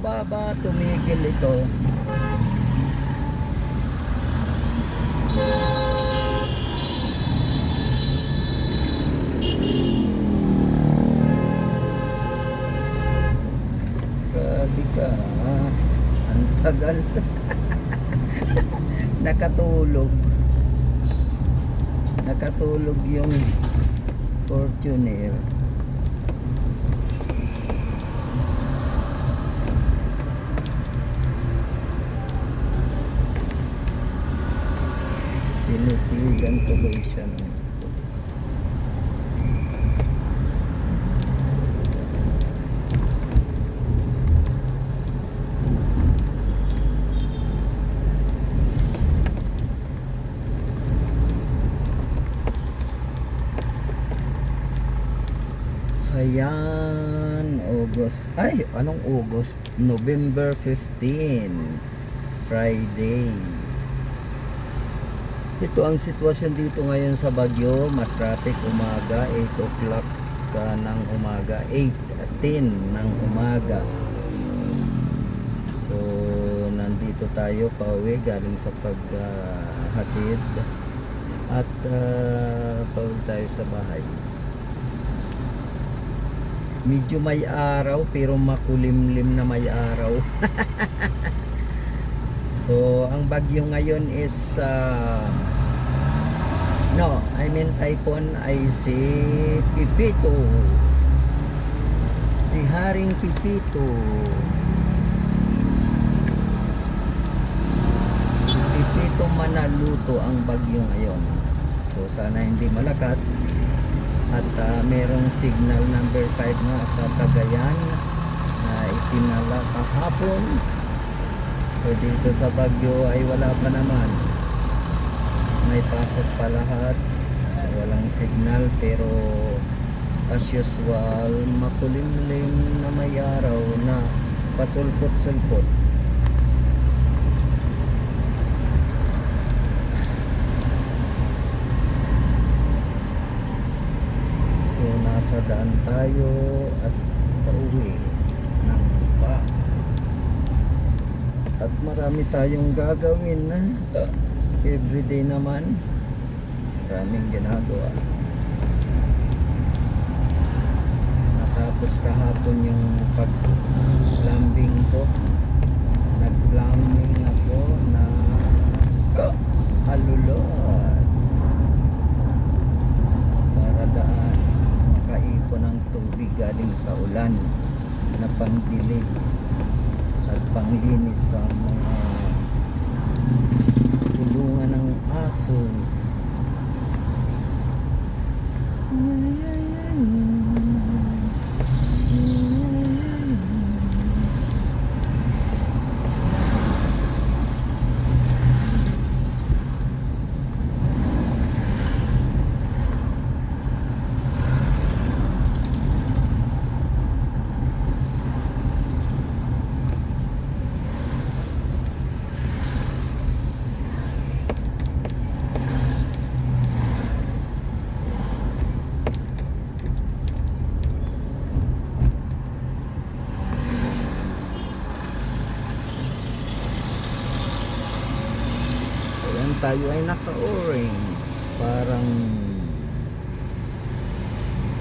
pa ba tumigil ito? Grabe ka. Ang tagal. Nakatulog. Nakatulog yung Fortuner. Tinitigan tuloy siya ng pulis. Ayan, August. Ay, anong August? November 15. Friday. Ito ang sitwasyon dito ngayon sa Bagyo. Matraffic umaga, 8 o'clock ng umaga. 8.10 ng umaga. So, nandito tayo pauwi galing sa paghatid. At uh, pauwi tayo sa bahay. Medyo may araw pero makulimlim na may araw. so, ang bagyo ngayon is uh, no, I mean typhoon ay si Pipito. Si Haring Pipito. Si Pipito Manaluto ang bagyo ngayon. So, sana hindi malakas at ah, merong signal number 5 nga sa Cagayan na itinala kahapon so dito sa Bagyo ay wala pa naman. May pasok pa lahat. Walang signal pero as usual makulimlim na may araw na pasulpot-sulpot. So nasa daan tayo at pauwi ng pa. At marami tayong gagawin na everyday naman. Maraming ginagawa. Natapos kahapon yung pag-plumbing ko. Nag-plumbing ako na alulod para daan makaipon ng tubig galing sa ulan na pangdilig at panglinis sa mga kulungan ng aso. Ayan tayo ay naka-orange. Parang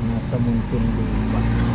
nasa Muntinlupa.